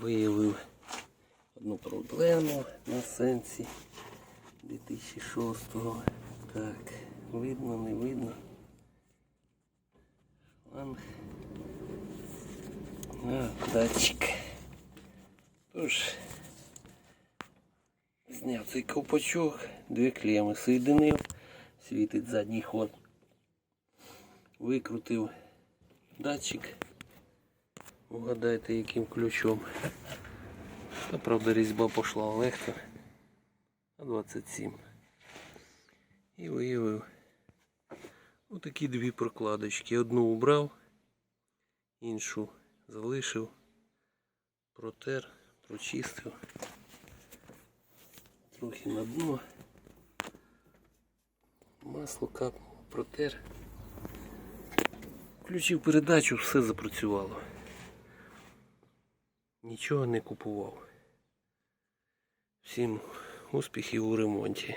виявив одну проблему на сенсі 2006-го. Так, видно, не видно. Шланг. А, датчик. Тож, зняв цей ковпачок, дві клеми соєдинив, світить задній ход. Викрутив датчик. Угадайте яким ключом. Та правда різьба пішла легко. А 27. І виявив отакі дві прокладочки. Одну убрав, іншу залишив, протер, прочистив. Трохи на дно. Масло капнув, протер. Включив передачу, все запрацювало. Нічого не купував. Всім успіхів у ремонті.